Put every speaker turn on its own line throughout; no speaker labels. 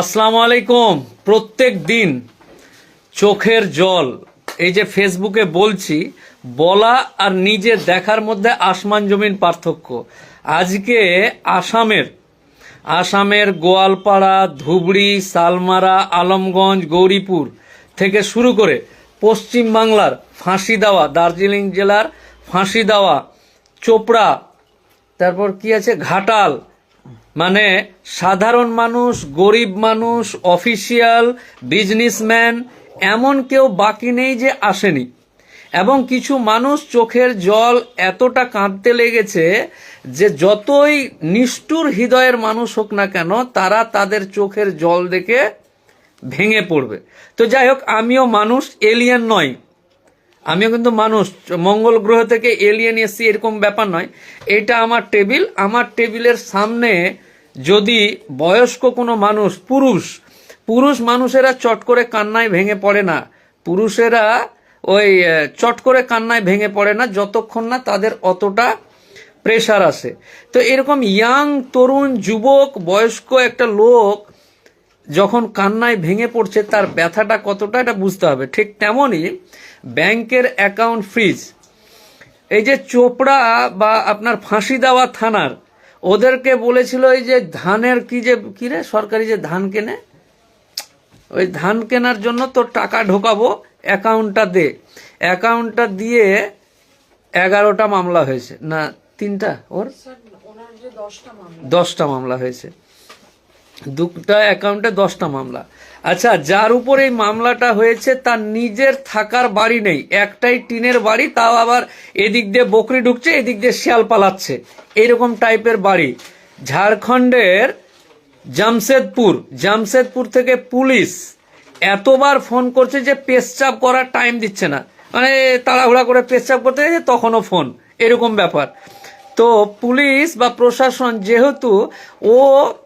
আসসালামু আলাইকুম। প্রত্যেক দিন চোখের জল, এই যে ফেসবুকে বলছি, বলা আর নিজে দেখার মধ্যে আসমান জমিন পার্থক্য। আজকে আসামের আসামের গোয়ালপাড়া, ধুবড়ি, সালমারা, আলমগঞ্জ, গৌরীপুর থেকে শুরু করে পশ্চিম বাংলার ফাঁসি দেওয়া, দার্জিলিং জেলার ফাঁসি দেওয়া, চোপড়া, তারপর কি আছে? ঘাটাল মানে সাধারণ মানুষ, গরিব মানুষ, অফিসিয়াল, বিজনেসম্যান, এমন কেউ বাকি নেই যে আসেনি। এবং কিছু মানুষ চোখের জল এতটা কাঁদতে লেগেছে যে যতই নিষ্ঠুর হৃদয়ের মানুষ হোক না কেন, তারা তাদের চোখের জল দেখে ভেঙে পড়বে। তো যাই হোক, আমিও মানুষ, এলিয়েন নয় আমিও কিন্তু মানুষ। মঙ্গল গ্রহ থেকে এলিয়েন এসছি এরকম ব্যাপার নয়। এটা আমার টেবিল। আমার টেবিলের সামনে যদি বয়স্ক কোনো মানুষ, পুরুষ পুরুষ মানুষেরা চট করে কান্নায় ভেঙে পড়ে না, পুরুষেরা ওই চট করে কান্নায় ভেঙে পড়ে না, যতক্ষণ না তাদের অতটা প্রেশার আসে। তো এরকম ইয়াং তরুণ, যুবক, বয়স্ক একটা লোক যখন কান্নায় ভেঙে পড়ছে, তার ব্যথাটা কতটা, এটা বুঝতে হবে। ঠিক তেমনই ব্যাংকের অ্যাকাউন্ট ফ্রিজ। এই যে চোপড়া বা আপনার ফাঁসি দেওয়া থানার, ওদেরকে বলেছিল এই যে ধানের কি যে, কি রে সরকারি যে ধান কেনে? ওই ধান কেনার জন্য তোর টাকা ঢোকাবো, অ্যাকাউন্টটা দে। অ্যাকাউন্টটা দিয়ে এগারোটা মামলা হয়েছে। না, তিনটা ওর? দশটা মামলা হয়েছে। দুটা অ্যাকাউন্টে দশটা মামলা। আচ্ছা যার উপর এই মামলাটা হয়েছে, তার নিজের থাকার বাড়ি নেই। একটাই টিনের বাড়ি, তাও আবার এদিক দিয়ে বকরি ঢুকছে, এদিক দিয়ে শিয়াল পালাচ্ছে। এইরকম টাইপের বাড়ি। ঝাড়খণ্ডের জামশেদপুর জামশেদপুর থেকে পুলিশ এতবার ফোন করছে যে পেশচাপ করার টাইম দিচ্ছে না। মানে তাড়াহুড়া করে পেশচাপ করতে গেছে, তখনও ফোন। এরকম ব্যাপার। তো পুলিশ বা প্রশাসন যেহেতু ও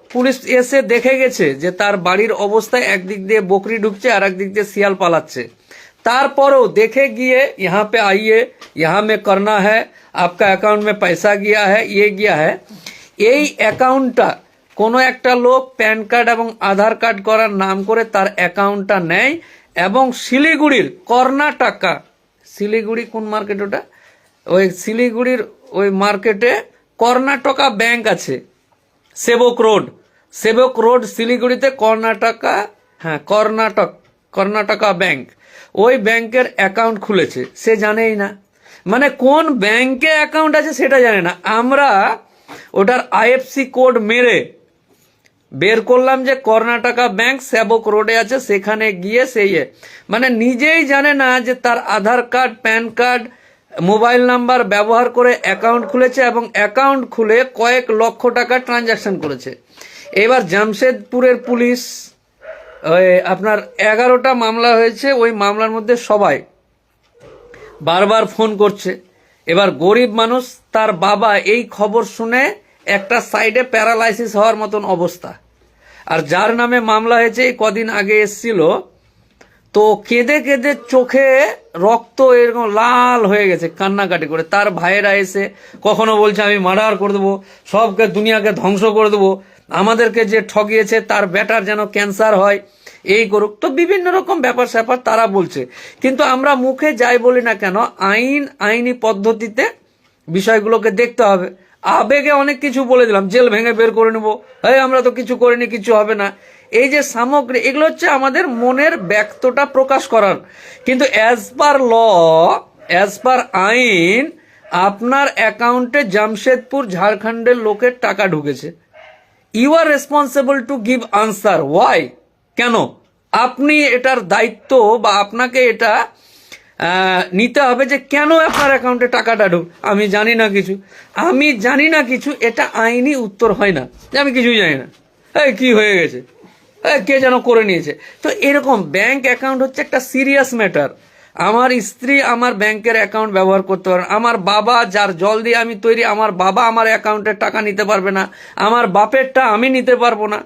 পুলিশ এসে দেখে গেছে যে তার বাড়ির অবস্থায় একদিক দিয়ে বকরি ঢুকছে আর একদিক দিয়ে শিয়াল পালাচ্ছে তারপরেও দেখে গিয়ে यहाँ पे आइए यहाँ में करना है आपका अकाउंट में पैसा गया है ये गया है এই অ্যাকাউন্টটা কোনো একটা লোক প্যান কার্ড এবং আধার কার্ড করার নাম করে তার অ্যাকাউন্টটা নেয় এবং শিলিগুড়ির কর্ণাটকা শিলিগুড়ি কোন মার্কেট ওটা ওই শিলিগুড়ির ওই মার্কেটে কর্ণাটকা ব্যাংক আছে সেবক রোড। সেবক রোড শিলিগুড়িতে কর্ণাটকা হ্যাঁ কর্ণাটক, কর্ণাটকা ব্যাংক। ওই ব্যাংকের অ্যাকাউন্ট খুলেছে। সে জানেই না। মানে কোন ব্যাংকে অ্যাকাউন্ট আছে সেটা জানে না। আমরা ওটার আইএফসি কোড মেরে বের করলাম যে কর্ণাটকা ব্যাংক সেবক রোডে আছে, সেখানে গিয়ে সেই মানে নিজেই জানে না যে তার Aadhaar card, PAN card mobile number ব্যবহার করে অ্যাকাউন্ট খুলেছে এবং অ্যাকাউন্ট খুলে কয়েক লক্ষ টাকা ট্রানজাকশন করেছে। এবার জামশেদপুরের পুলিশ আপনার এগারোটা মামলা হয়েছে, ওই মামলার মধ্যে সবাই বারবার ফোন করছে। এবার গরিব মানুষ, তার বাবা এই খবর শুনে একটা সাইডে প্যারালাইসিস হওয়ার মতন অবস্থা। আর যার নামে মামলা হয়েছে, এই কদিন আগে এসছিল তো কেঁদে কেঁদে চোখে রক্ত এরকম লাল হয়ে গেছে, কান্নাকাটি করে। তার ভাইয়েরা এসে কখনো বলছে, আমি মার্ডার করে দেবো, সবকে, দুনিয়াকে ধ্বংস করে দেবো। আমাদেরকে যে ঠগিয়েছে, তার ব্যাটার যেন ক্যান্সার হয়, এই করুক। তো বিভিন্ন রকম ব্যাপার স্যাপার তারা বলছে। কিন্তু আমরা মুখে যাই বলি না কেন, আইন, আইনি পদ্ধতিতে বিষয়গুলোকে দেখতে হবে। আবেগে অনেক কিছু বলে দিলাম, জেল ভেঙে বের করে নেব। এই, আমরা তো কিছু করিনি, কিছু হবে না। এই যে সামগ্রী, এগুলো হচ্ছে আমাদের মনের ব্যক্তটা প্রকাশ করার। কিন্তু অ্যাজ পার ল অ্যাজ পার আইন, আপনার অ্যাকাউন্টে জামশেদপুর, ঝাড়খণ্ডের লোকের টাকা ঢুকেছে। You are responsible to give answer why কেন? আপনি এটার দায়িত্ব বা আপনাকে এটা নিতে হবে যে কেন আপনার অ্যাকাউন্টে টাকাটা ঢুক, আমি জানি না কিছু। আমি জানি না কিছু, এটা আইনি উত্তর হয় না। যে আমি কিছুই জানি না। এই, কি হয়ে গেছে? কে যেন করে নিয়েছে। তো এরকম ব্যাংক অ্যাকাউন্ট হচ্ছে একটা সিরিয়াস ম্যাটার আমার স্ত্রী আমার ব্যাংকের অ্যাকাউন্ট ব্যবহার করতে পারে না। আমার বাবা যার জল দিয়ে আমি তৈরি, আমার বাবা আমার অ্যাকাউন্টের টাকা নিতে পারবে না। আমার বাপেরটা আমি নিতে পারব না।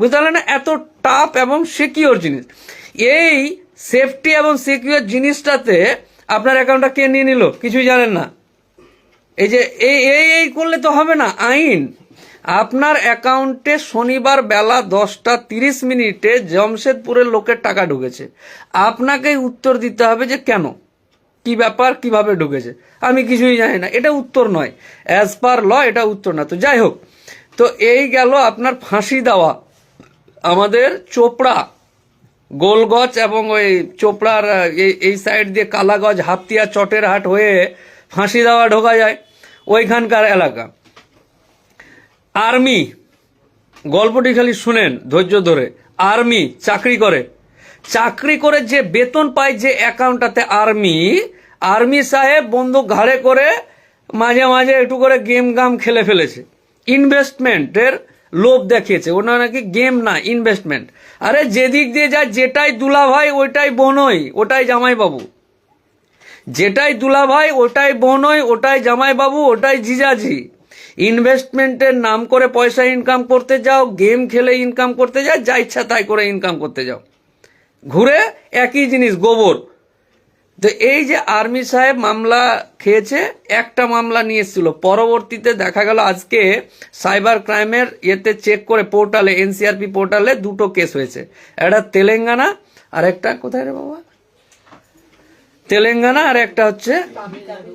বুঝতে পারলেন না? এত টাফ এবং সিকিওর জিনিস। এই সেফটি এবং সিকিওর জিনিসটাতে আপনার অ্যাকাউন্টটা কে নিয়ে নিল? কিছুই জানেন না। এই যে এই এই করলে তো হবে না, আইন। আপনার অ্যাকাউন্টে শনিবার বেলা দশটা তিরিশ মিনিটে জমশেদপুরের লোকের টাকা ঢুকেছে। আপনাকেই উত্তর দিতে হবে যে কেন? কি ব্যাপার? কীভাবে ঢুকেছে? আমি কিছুই জানি না। এটা উত্তর নয়। অ্যাজ পার ল এটা উত্তর না। তো যাই হোক, তো এই গেল আপনার ফাঁসি দেওয়া। আমাদের চোপড়া গোলগজ এবং ওই চোপড়ার এই এই সাইড দিয়ে কালাগজ হাতিয়া চটের হাট হয়ে ফাঁসি দেওয়া ঢোকা যায়। ওইখানকার এলাকা। আর্মি। গল্পটি খালি শুনেন, ধৈর্য ধরে। আর্মি চাকরি করে। চাকরি করে যে বেতন পায় যে অ্যাকাউন্টটাতে আর্মি আর্মি সাহেব বন্দুক ঘাড়ে করে মাঝে মাঝে একটু করে গেম গাম খেলে ফেলেছে। ইনভেস্টমেন্টের লোভ দেখিয়েছে। ওটা নাকি গেম না, ইনভেস্টমেন্ট। আরে যেদিক দিয়ে যায়, যেটাই দুলা ভাই ওইটাই বোনই, ওটাই জামাইবাবু। যেটাই দুলা ভাই ওটাই বোনই, ওটাই জামাইবাবু, ওটাই জিজাজি। ইনভেস্টমেন্টের নাম করে পয়সা ইনকাম করতে যাও গেম খেলে ইনকাম করতে যাও, যা ইচ্ছা তাই করে ইনকাম করতে যাও। ঘুরে একই জিনিস, গোবর। তো এই যে আর্মি সাহেব মামলা খেয়েছে, একটা মামলা নিয়ে এসেছিল। পরবর্তীতে দেখা গেল আজকে সাইবার ক্রাইমের ইয়েতে চেক করে পোর্টালে এনসিআরপি পোর্টালে দুটো কেস হয়েছে। একটা তেলেঙ্গানা, আর একটা কোথায় রে বাবা? তেলেঙ্গানা, আর একটা হচ্ছে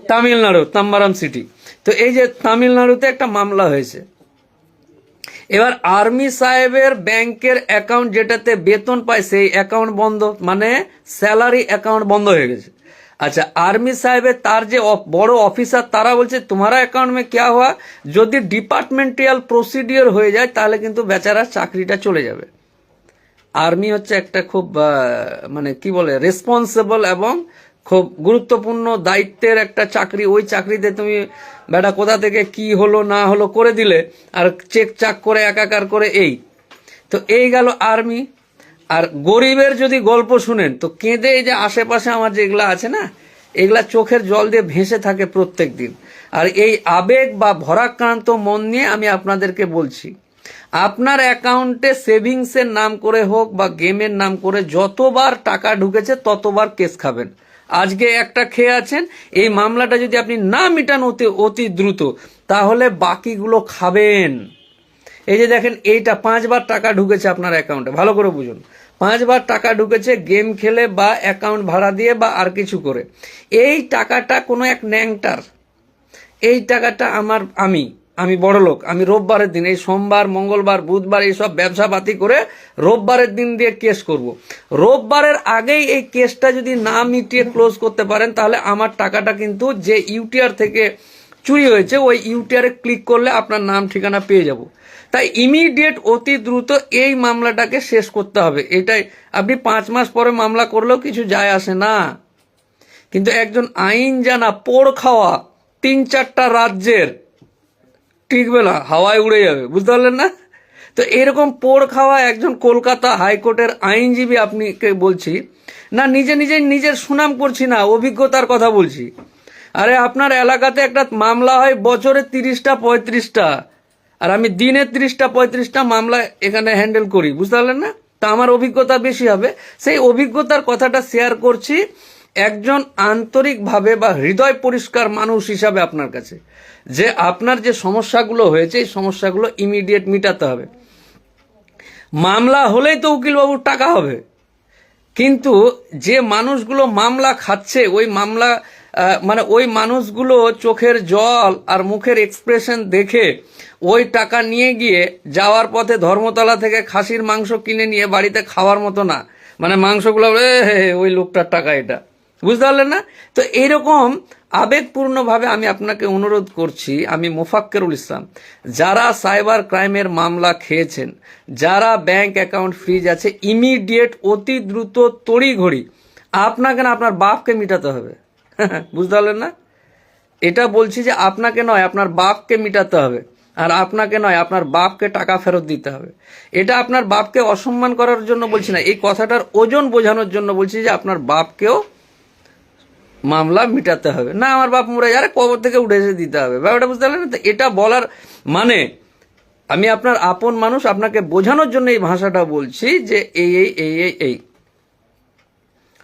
তামিলনাড়ু, তাম্বারাম সিটি তো এই যে তামিলনাড়ুতে একটা মামলা হয়েছে। এবার আর্মি সাহেবের ব্যাংকের অ্যাকাউন্ট যেটাতে বেতন পায় সেই অ্যাকাউন্ট বন্ধ মানে স্যালারি অ্যাকাউন্ট বন্ধ হয়ে গেছে। আচ্ছা আর্মি সাহেবের তার যে বড় অফিসার, তারা বলছে, তোমারা অ্যাকাউন্ট মে হওয়া যদি ডিপার্টমেন্টাল প্রসিডিওর হয়ে যায়, তাহলে কিন্তু বেচারা চাকরিটা চলে যাবে। আর্মি হচ্ছে একটা খুব মানে কি বলে, রেসপন্সিবল এবং খুব গুরুত্বপূর্ণ দায়িত্বের একটা চাকরি, ওই চাকরিতে তুমি, বেটা, কোথা থেকে কি হলো, না হলো, করে দিলে, আর চেক চাক করে, একাকার করে, এই। তো এই গেল আর্মি। আর গরিবের যদি গল্প শুনেন, তো কেঁদে এই যে আশেপাশে আমার যেগুলা আছে না, এগুলা চোখের জল দিয়ে ভেসে থাকে প্রত্যেক দিন। আর এই আবেগ বা ভরাক্রান্ত মন নিয়ে আমি আপনাদেরকে বলছি, আপনার অ্যাকাউন্টে সেভিংসের নাম করে হোক বা গেমের নাম করে যতবার টাকা ঢুকেছে, ততবার কেস খাবেন। আজকে একটা খেয়ে আছেন, এই মামলাটা যদি আপনি না মিটান অতি অতি দ্রুত, তাহলে বাকিগুলো খাবেন। এই যে দেখেন, এইটা পাঁচবার টাকা ঢুকেছে আপনার অ্যাকাউন্টে ভালো করে বুঝুন। পাঁচবার টাকা ঢুকেছে গেম খেলে বা অ্যাকাউন্ট ভাড়া দিয়ে বা আর কিছু করে। এই টাকাটা কোনো এক ন্যাংটার, এই টাকাটা আমার, আমি আমি বড় লোক, আমি রোববারের দিন, এই সোমবার, মঙ্গলবার, বুধবার এইসব ব্যবসা পাতি করে রোববারের দিন দিয়ে কেস করব। রোববারের আগেই এই কেসটা যদি না মিটিয়ে ক্লোজ করতে পারেন, তাহলে আমার টাকাটা কিন্তু যে ইউটিআর থেকে চুরি হয়েছে, ওই ইউটিআরে ক্লিক করলে আপনার নাম, ঠিকানা পেয়ে যাব। তাই ইমিডিয়েট অতি দ্রুত এই মামলাটাকে শেষ করতে হবে। এটাই, আপনি পাঁচ মাস পরে মামলা করলেও কিছু যায় আসে না। কিন্তু একজন আইন জানা পোড় খাওয়া তিন চারটা রাজ্যের টিকবে না, হাওয়ায় উড়ে যাবে, বুঝতে পারলেন না? তো এরকম পোড় খাওয়া একজন কলকাতা হাইকোর্টের আইনজীবী আপনিকে বলছি, না, নিজে নিজে নিজের সুনাম করছি না, অভিজ্ঞতার কথা বলছি। আরে, আপনার এলাকাতে একটা মামলা হয় বছরে তিরিশটা, পঁয়ত্রিশটা, আর আমি দিনে তিরিশটা, পঁয়ত্রিশটা মামলা এখানে হ্যান্ডেল করি, বুঝতে পারলেন না? তা আমার অভিজ্ঞতা বেশি হবে। সেই অভিজ্ঞতার কথাটা শেয়ার করছি একজন আন্তরিকভাবে বা হৃদয় পরিষ্কার মানুষ হিসাবে আপনার কাছে। যে আপনার যে সমস্যাগুলো হয়েছে, এই সমস্যাগুলো ইমিডিয়েট মিটাতে হবে। মামলা হলেই তো উকিলবাবুর টাকা হবে। কিন্তু যে মানুষগুলো মামলা খাচ্ছে, ওই মামলা মানে ওই মানুষগুলো চোখের জল আর মুখের এক্সপ্রেশন দেখে ওই টাকা নিয়ে গিয়ে যাওয়ার পথে ধর্মতলা থেকে খাসির মাংস কিনে নিয়ে বাড়িতে খাওয়ার মতো না। মানে মাংসগুলো ওই লোকটার টাকা এটা। বুঝতে পারলেন না? তো এইরকম আবেগপূর্ণভাবে আমি আপনাকে অনুরোধ করছি, আমি মোফাক্কেরুল ইসলাম, যারা সাইবার ক্রাইমের মামলা খেয়েছেন, যারা ব্যাংক অ্যাকাউন্ট ফ্রিজ আছে, ইমিডিয়েট, অতি দ্রুত, তড়িঘড়ি, আপনাকে না আপনার বাপকে মিটাতে হবে। বুঝতে পারলেন না? এটা বলছি যে আপনাকে নয়, আপনার বাপকে মিটাতে হবে, আর আপনাকে নয়, আপনার বাপকে টাকা ফেরত দিতে হবে। এটা আপনার বাপকে অসম্মান করার জন্য বলছি না, এই কথাটার ওজন বোঝানোর জন্য বলছি যে আপনার বাপকেও মামলা মিটাতে হবে। না, আমার বাপ মরে যারে কবর থেকে উঠে এসে দিতে হবে। ব্যাপারটা বুঝতে পারলেন? তো এটা বলার মানে আমি আপনার আপন মানুষ, আপনাকে বোঝানোর জন্য এই ভাষাটা বলছি যে এই এই এই এই এই।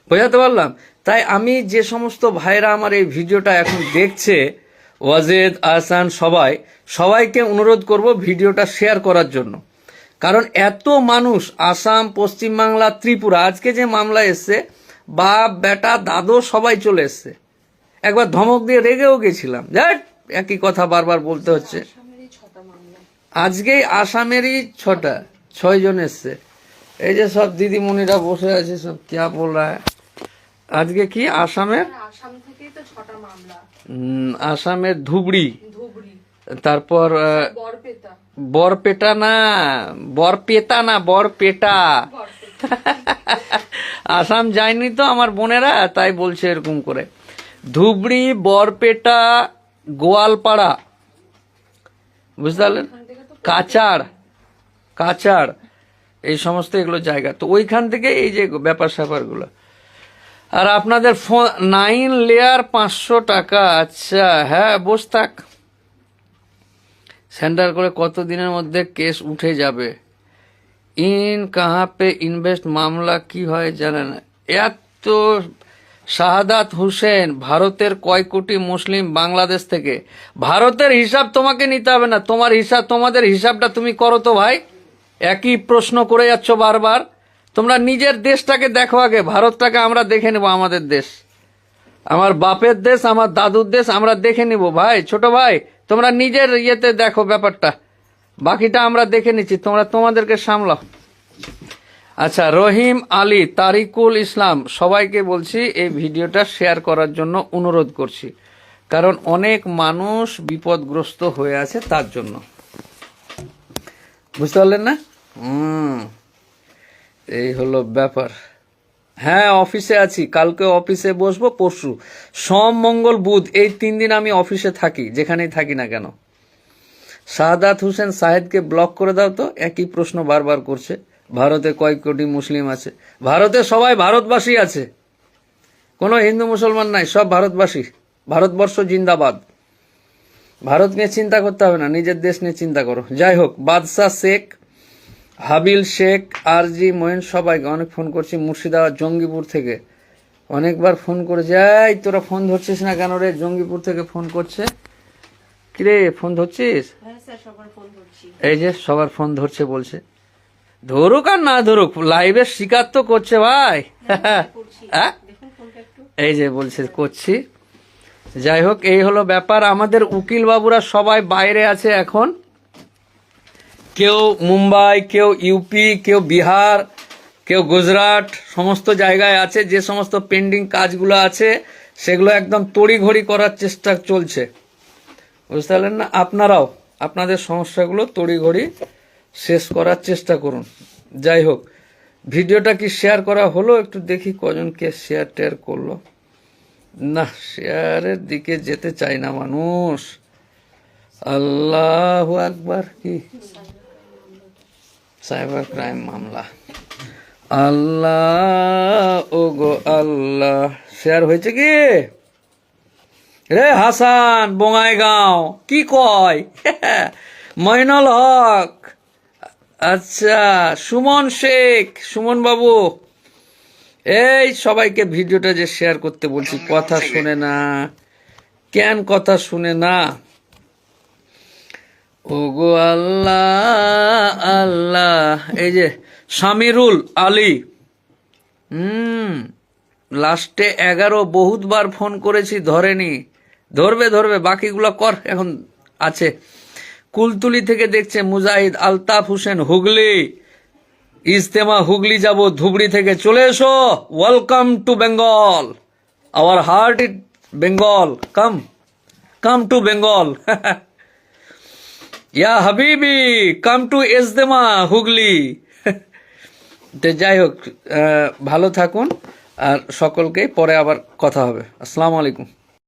বোঝাতে পারলাম? তাই আমি যে সমস্ত ভাইরা আমার এই ভিডিওটা এখন দেখছে, ওয়াজেদ, আহসান, সবাই, সবাইকে অনুরোধ করব ভিডিওটা শেয়ার করার জন্য। কারণ এত মানুষ, আসাম, পশ্চিমবাংলা, ত্রিপুরা, আজকে যে মামলা এসছে বাপ বেটা দাদু সবাই চলে এসছে। একবার ধমক দিয়ে রেগেও গেছিলাম। একই কথা বারবার বলতে হচ্ছে। আজকেই আসামেরই ছটা ছয় জন এসছে। এই যে সব দিদিমণিরা বসে আছে সব ক্যা বল রা আজকে কি আসামের? আসামের ধুবড়ি।
ধুবড়ি।
তারপর
বরপেটা।
বরপেটা না বরপেটা না বরপেটা। আসাম যায়নি তো আমার বোনেরা, তাই বলছে এরকম করে। ধুবড়ি, বরপেটা, গোয়ালপাড়া, বুঝতে পারলেন? কাচাড় কাচাড়, এই সমস্ত এগুলো জায়গা। তো ওইখান থেকে এই যে ব্যাপার স্যাপারগুলো। আর আপনাদের ফোন, নাইন লেয়ার পাঁচশো টাকা আচ্ছা হ্যাঁ বস থাক। সেন্টার করে কত দিনের মধ্যে কেস উঠে যাবে? ইন কাহা পে ইনভেস্ট মামলা কি হয় জানেন? এত শাহাদাত হুসেন ভারতের কয় কোটি মুসলিম বাংলাদেশ থেকে। ভারতের হিসাব তোমাকে নিতে হবে না। তোমার হিসাব তোমাদের হিসাবটা তুমি করো তো ভাই। একই প্রশ্ন করে যাচ্ছ বারবার। তোমরা নিজের দেশটাকে দেখো আগে। ভারতটাকে আমরা দেখে নেব আমাদের দেশ। আমার বাপের দেশ, আমার দাদুর দেশ আমরা দেখে নিব ভাই। ছোট ভাই, তোমরা নিজের ইয়েতে দেখো ব্যাপারটা। বাকিটা আমরা দেখে নিচ্ছি। তোমরা তোমাদেরকে সামলাও। আচ্ছা রহিম আলী তারিকুল ইসলাম, সবাইকে বলছি এই ভিডিওটা শেয়ার করার জন্য অনুরোধ করছি। কারণ অনেক মানুষ বিপদগ্রস্ত হয়ে আছে তার জন্য। বুঝতে পারলেন না? হুম। এই হলো ব্যাপার। হ্যাঁ অফিসে আছি। কালকে অফিসে বসবো, পরশু। সোম, মঙ্গল, বুধ, এই তিন দিন আমি অফিসে থাকি, যেখানেই থাকি না কেন। শাহাদাত হোসেন সাহেদকে ব্লক করে দাও তো, একই প্রশ্ন বারবার করছে। ভারতে কয়েক কোটি মুসলিম আছে। ভারতে সবাই ভারতবাসী আছে। কোনো হিন্দু মুসলমান নাই, সব ভারতবাসী। ভারতবর্ষ জিন্দাবাদ। ভারত নিয়ে চিন্তা করতে হবে না, নিজের দেশ নিয়ে চিন্তা করো। যাই হোক, বাদশাহ শেখ, হাবিল শেখ আর জি মহিন সবাইকে অনেক ফোন করছি, মুর্শিদাবাদ, জঙ্গিপুর থেকে। অনেকবার ফোন করে যাই তোরা ফোন ধরছিস না কেন রে? জঙ্গিপুর থেকে ফোন করছে। কিরে ফোন ধরছিস?
হ্যাঁ
এই যে সবার ফোন ধরছে বলছে। ধরুক আর না ধরুক লাইভে শিকার তো করছে ভাই। হ্যাঁ?
একটু।
এই যে বলছে করছি। যাই হোক এই হলো ব্যাপার। আমাদের উকিল বাবুরা সবাই বাইরে আছে এখন। কেউ মুম্বাই কেউ ইউপি কেউ বিহার কেউ গুজরাট সমস্ত জায়গায় আছে। যে সমস্ত পেন্ডিং কাজগুলো আছে সেগুলো একদম তড়িঘড়ি করার চেষ্টা চলছে। বুঝতে পারলেন না? আপনারাও আপনাদের সমস্যাগুলো তড়িঘড়ি শেষ করার চেষ্টা করুন। যাই হোক, ভিডিওটা কি শেয়ার করা হলো? একটু দেখি কজনকে শেয়ার টেয়ার করল। না শেয়ারের দিকে যেতে চাই না মানুষ। আল্লাহ আকবার, কি? সাইবার ক্রাইম মামলা। আল্লাহ ও গো আল্লাহ। শেয়ার হয়েছে কি? রে হাসান বঙ্গাইগাঁও কি কয়? মইনুল হক। আচ্ছা সুমন শেখ সুমন বাবু। এই সবাইকে ভিডিওটা যে শেয়ার করতে বলছি কথা শুনে না। কেন কথা শুনে না? ও গো আল্লাহ আল্লাহ। এই যে সামিরুল আলী। হুম লাস্টে এগারো বহুতবার ফোন করেছি ধরেনি। ধরবে ধরবে, বাকিগুলো কর, এখন আছে। কুলতুলি থেকে দেখছে মুজাহিদ আলতাফ হোসেন হুগলি। ইজতেমা হুগলি যাব, ধুবড়ি থেকে চলে এসো। Welcome to Bengal our heart it Bengal come come to Bengal ইয়া হাবিবি কাম টু ইজতেমা হুগলি তো যাই হোক ভালো থাকুন, আর সকলকে পরে আবার কথা হবে। আসসালামু আলাইকুম।